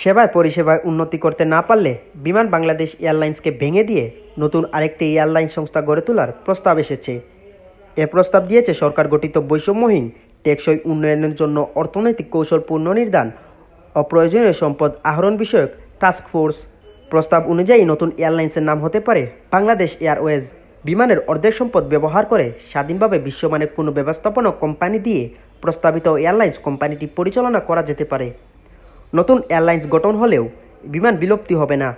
সেবায় পরিষেবায় উন্নতি করতে না পারলে বিমান বাংলাদেশ এয়ারলাইন্সকে ভেঙে দিয়ে নতুন আরেকটি এয়ারলাইন সংস্থা গড়ে তোলার প্রস্তাব এসেছে। এ প্রস্তাব দিয়েছে সরকার গঠিত বৈষম্যহীন, টেকসই উন্নয়নের জন্য অর্থনৈতিক কৌশল পুনর্নির্ধান অপ্রয়োজনীয় সম্পদ আহরণ বিষয়ক টাস্ক ফোর্স। প্রস্তাব অনুযায়ী নতুন এয়ারলাইন্সের নাম হতে পারে বাংলাদেশ এয়ারওয়েজ। বিমানের অর্ধেক সম্পদ ব্যবহার করে স্বাধীনভাবে বিশ্বমানের কোনো ব্যবস্থাপনা কোম্পানি দিয়ে প্রস্তাবিত এয়ারলাইন্স কোম্পানিটি পরিচালনা করা যেতে পারে। নতুন এয়ারলাইন্স গঠন হলেও বিমান বিলুপ্তি হবে না।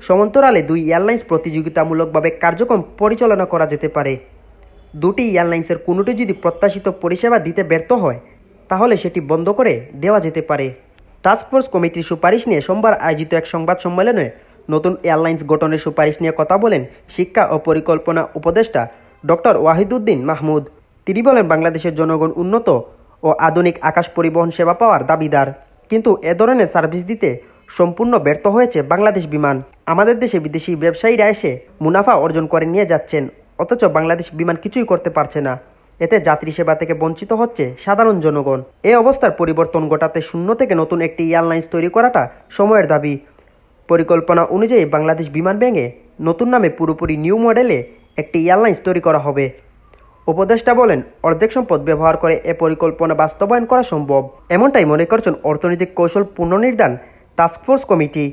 সমান্তরালে দুই এয়ারলাইন্স প্রতিযোগিতামূলকভাবে কার্যক্রম পরিচালনা করা যেতে পারে। দুটি এয়ারলাইন্সের কোনোটি যদি প্রত্যাশিত পরিষেবা দিতে ব্যর্থ হয়, তাহলে সেটি বন্ধ করে দেওয়া যেতে পারে। টাস্কফোর্স কমিটির সুপারিশ নিয়ে সোমবার আয়োজিত এক সংবাদ সম্মেলনে নতুন এয়ারলাইন্স গঠনের সুপারিশ নিয়ে কথা বলেন শিক্ষা ও পরিকল্পনা উপদেষ্টা ডক্টর ওয়াহিদুদ্দিন মাহমুদ। তিনি বলেন, বাংলাদেশের জনগণ উন্নত ও আধুনিক আকাশ পরিবহন সেবা পাওয়ার দাবিদার। কিন্তু এ ধরনের সার্ভিস দিতে সম্পূর্ণ ব্যর্থ হয়েছে বাংলাদেশ বিমান। আমাদের দেশে বিদেশি ব্যবসায়ীরা এসে মুনাফা অর্জন করে নিয়ে যাচ্ছেন, অথচ বাংলাদেশ বিমান কিছুই করতে পারছে না। এতে যাত্রী সেবা থেকে বঞ্চিত হচ্ছে সাধারণ জনগণ। এ অবস্থার পরিবর্তন ঘটাতে শূন্য থেকে নতুন একটি এয়ারলাইন্স তৈরি করাটা সময়ের দাবি। পরিকল্পনা অনুযায়ী বাংলাদেশ বিমান ভেঙে নতুন নামে পুরোপুরি নিউ মডেলে একটি এয়ারলাইন্স তৈরি করা হবে। উপদেষ্টা বলেন, অর্ধেক সম্পদ ব্যবহার করে এ পরিকল্পনা বাস্তবায়ন করা সম্ভব। এমনটাই মনে করছেন অর্থনৈতিক কৌশল পুনর্নির্ধান টাস্কফোর্স কমিটি।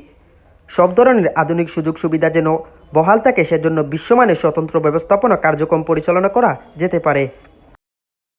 সব ধরনের আধুনিক সুযোগ সুবিধা যেন বহাল থাকে, সেজন্য বিশ্বমানের স্বতন্ত্র ব্যবস্থাপনা কার্যক্রম পরিচালনা করা যেতে পারে।